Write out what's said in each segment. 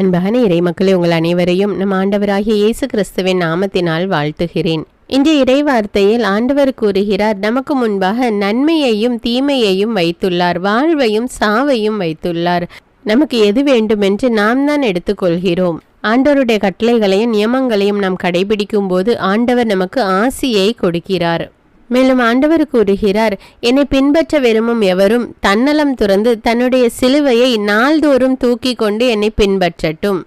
அன்பான இறை மக்களே உங்கள் அனைவரையும் நம் ஆண்டவராகிய இயேசு கிறிஸ்துவின் நாமத்தினால் வாழ்த்துகிறேன். இன்றைய இறைவார்த்தையில் ஆண்டவர் கூறுகிறார் நமக்கு முன்பாக நன்மையையும் தீமையையும் வைத்துள்ளார் வாழ்வையும் சாவையும் வைத்துள்ளார். நமக்கு எது வேண்டுமென்று நாம் தான் எடுத்துக்கொள்கிறோம் ஆண்டவருடைய கட்டளைகளையும் நியமங்களையும் நாம் கடைபிடிக்கும் போது ஆண்டவர் நமக்கு ஆசியை கொடுக்கிறார். மேலும் ஆண்டவர் கூறுகிறார் என்னை பின்பற்ற விரும்பும் எவரும் தன்னலம் துறந்து தன்னுடைய சிலுவையை நாள்தோறும் தூக்கி கொண்டு என்னை பின்பற்றட்டும்.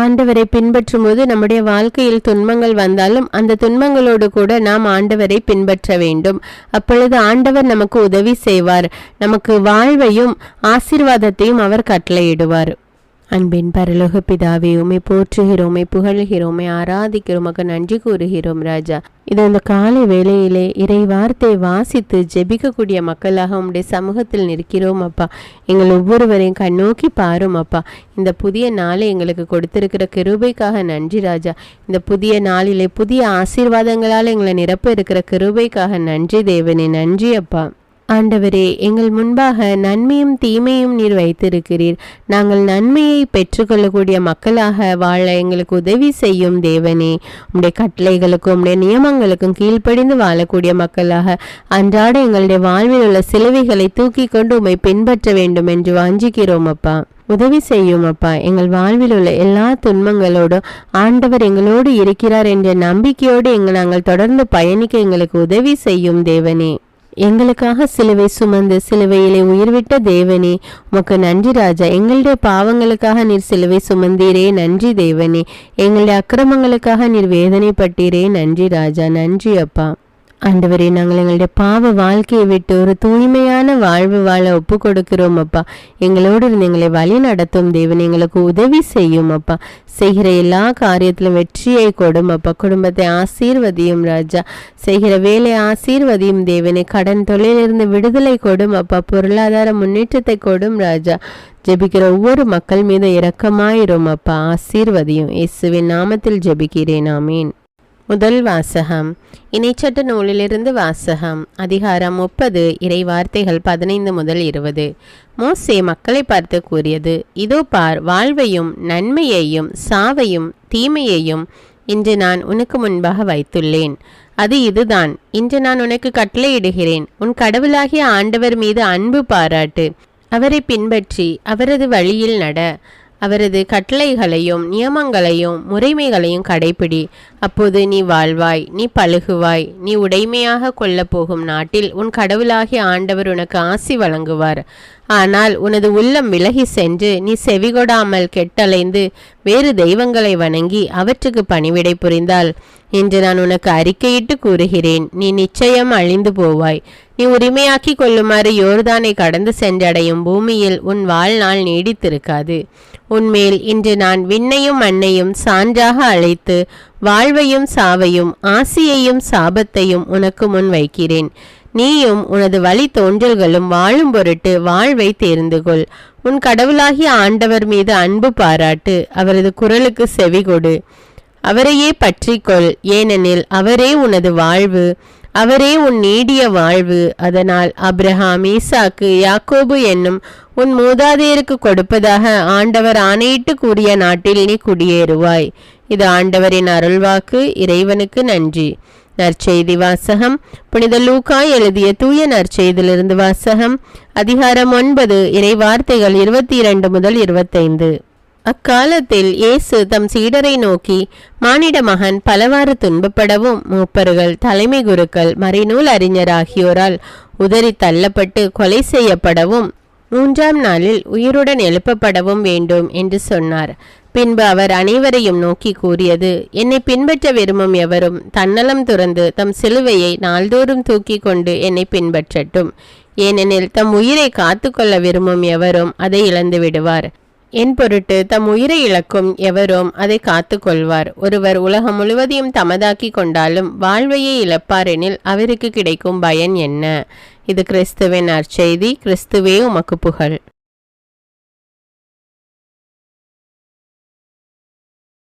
ஆண்டவரை பின்பற்றும் போது நம்முடைய வாழ்க்கையில் துன்பங்கள் வந்தாலும் அந்த துன்பங்களோடு கூட நாம் ஆண்டவரை பின்பற்ற வேண்டும். அப்பொழுது ஆண்டவர் நமக்கு உதவி செய்வார். நமக்கு வாழ்வையும் ஆசீர்வாதத்தையும் அவர் கட்டளையிடுவார். அன்பின் பரலோக பிதாவே உமை போற்றுகிறோமே புகழ்கிறோமே புகழ்கிறோம் நன்றி கூறுகிறோம் ராஜா. இது அந்த காலை வேளையிலே இறை வார்த்தை வாசித்து ஜெபிக்கக்கூடிய மக்களாக உங்களுடைய சமூகத்தில் நிற்கிறோம் அப்பா. எங்கள் ஒவ்வொருவரையும் கண்ணோக்கி பாரும் அப்பா. இந்த புதிய நாளை எங்களுக்கு கொடுத்திருக்கிற கிருபைக்காக நன்றி ராஜா. இந்த புதிய நாளிலே புதிய ஆசீர்வாதங்களால் எங்களை நிரப்ப இருக்கிற கிருபைக்காக நன்றி தேவனே. நன்றி அப்பா. ஆண்டவரே எங்கள் முன்பாக நன்மையும் தீமையும் நீர் வைத்திருக்கிறீர். நாங்கள் நன்மையை பெற்றுக்கொள்ளக்கூடிய மக்களாக வாழ எங்களுக்கு உதவி செய்யும் தேவனே. உம்முடைய கட்டளைகளுக்கும் உம்முடைய நியமங்களுக்கும் கீழ்ப்படிந்து வாழக்கூடிய மக்களாக அன்றாட எங்களுடைய வாழ்வில் உள்ள சிலுவைகளை தூக்கி கொண்டு உம்மை பின்பற்ற வேண்டும் என்று வாஞ்சிக்கிறோம் அப்பா. உதவி செய்யும் அப்பா. எங்கள் வாழ்வில் உள்ள எல்லா துன்பங்களோடும் ஆண்டவர் எங்களோடு இருக்கிறார் என்ற நம்பிக்கையோடு எங்கள் நாங்கள் தொடர்ந்து பயணிக்க எங்களுக்கு உதவி செய்யும் தேவனே. எங்களுக்காக சிலுவை சுமந்து சிலுவையிலே உயிர்விட்ட தேவனே உமக்கு நன்றி ராஜா. எங்களுடைய பாவங்களுக்காக நீர் சிலுவை சுமந்தீரே நன்றி தேவனே. எங்களுடைய அக்கிரமங்களுக்காக நீர் வேதனைப்பட்டீரே நன்றி ராஜா. நன்றி அப்பா. ஆண்டவரே நாங்கள் எங்களுடைய பாவ வாழ்க்கையை விட்டு ஒரு தூய்மையான வாழ்வு வாழ ஒப்பு கொடுக்கிறோம் அப்பா. எங்களோடு இருந்து எங்களை வழி நடத்தும் தேவன் எங்களுக்கு உதவி செய்யும் அப்பா. செய்கிற எல்லா காரியத்திலும் வெற்றியை கொடும் அப்பா. குடும்பத்தை ஆசீர்வதியும் ராஜா. செய்கிற வேலை ஆசீர்வதியும் தேவனை. கடன் தொழிலிருந்து விடுதலை கொடும் அப்பா. பொருளாதார முன்னேற்றத்தை கொடும் ராஜா. ஜெபிக்கிற ஒவ்வொரு மக்கள் மீது இரக்கமாயிரும் அப்பா. ஆசீர்வதியும். இயேசுவின் நாமத்தில் ஜெபிக்கிறேன். ஆமீன். முதல் வாசகம். இணைச்சட்ட நூலிலிருந்து வாசகம். அதிகாரம் முப்பது இறை வார்த்தைகள் பதினைந்து முதல் இருபது. மோசே மக்களை பார்த்து கூறியது இதோ பார் வாழ்வையும் நன்மையையும் சாவையும் தீமையையும் இன்று நான் உனக்கு முன்பாக வைத்துள்ளேன். அது இதுதான். இன்று நான் உனக்கு கட்டளையிடுகிறேன். உன் கடவுளாகிய ஆண்டவர் மீது அன்பு பாராட்டு. அவரை பின்பற்றி அவரது வழியில் நட. அவரது கட்டளைகளையும் நியமங்களையும் முறைமைகளையும் கடைபிடி. அப்போது நீ வாழ்வாய் நீ பழுகுவாய் நீ உடைமையாக கொள்ளப் போகும் நாட்டில் உன் கடவுளாகிய ஆண்டவர் உனக்கு ஆசி வழங்குவார். ஆனால் உனது உள்ளம் விலகி சென்று நீ செவிகொடாமல் கெட்டலைந்து வேறு தெய்வங்களை வணங்கி அவற்றுக்கு பணிவிடை புரிந்தால் இன்று நான் உனக்கு அறிக்கையிட்டு கூறுகிறேன் நீ நிச்சயம் அழிந்து போவாய். நீ உரிமையாக்கி கொள்ளுமாறு யோர்தானை கடந்து சென்றடையும் பூமியில் உன் வாழ்நாள் நீடித்திருக்காது. உன்மேல் இன்று நான் விண்ணையும் மண்ணையும் சான்றாக அழைத்து வாழ்வையும் சாவையும் ஆசியையும் சாபத்தையும் உனக்கு முன் வைக்கிறேன். நீயும் உனது வழி தோன்றல்களும் வாழும் பொருட்டு வாழ்வை தேர்ந்து கொள். உன் கடவுளாகிய ஆண்டவர் மீது அன்பு பாராட்டு. அவரது குரலுக்கு செவி கொடு. அவரையே பற்றிக்கொள் ஏனெனில் அவரே உனது வாழ்வு. அவரே உன் நீடிய வாழ்வு. அதனால் அப்ரஹாம் ஈசாக்கு யாக்கோபு என்னும் உன் மூதாதையருக்கு கொடுப்பதாக ஆண்டவர் ஆணையிட்டு கூறிய நாட்டில் நீ குடியேறுவாய். இது ஆண்டவரின் அருள்வாக்கு இறைவனுக்கு நன்றி. நற்செய்தி வாசகம். புனித லூக்கா எழுதிய தூய நற்செய்தியிலிருந்து வாசகம். அதிகாரம் ஒன்பது இறை வார்த்தைகள் இருபத்தி இரண்டு முதல் இருபத்தைந்து. அக்காலத்தில் இயேசு தம் சீடரை நோக்கி மானிட மகன் பலவாறு துன்பப்படவும் மூப்பர்கள் தலைமை குருக்கள் மறைநூல் அறிஞர் ஆகியோரால் உதறி தள்ளப்பட்டு கொலை செய்யப்படவும் மூன்றாம் நாளில் உயிருடன் எழுப்பப்படவும் வேண்டும் என்று சொன்னார். பின்பு அவர் அனைவரையும் நோக்கி கூறியது என்னை பின்பற்ற விரும்பும் எவரும் தன்னலம் துறந்து தம் சிலுவையை நாள்தோறும் தூக்கி கொண்டு என்னை பின்பற்றட்டும். ஏனெனில் தம் உயிரை காத்துக்கொள்ள விரும்பும் எவரும் அதை இழந்து விடுவார். என் பொருட்டு தம் உயிரை இழக்கும் எவரும் அதை காத்து கொள்வார் ஒருவர் உலகம் முழுவதையும் தமதாக்கி கொண்டாலும் வாழ்வையை இழப்பாரெனில் அவருக்கு கிடைக்கும் பயன் என்ன? இது கிறிஸ்துவின் அற்செய்தி கிறிஸ்துவே உமக்கு புகழ்.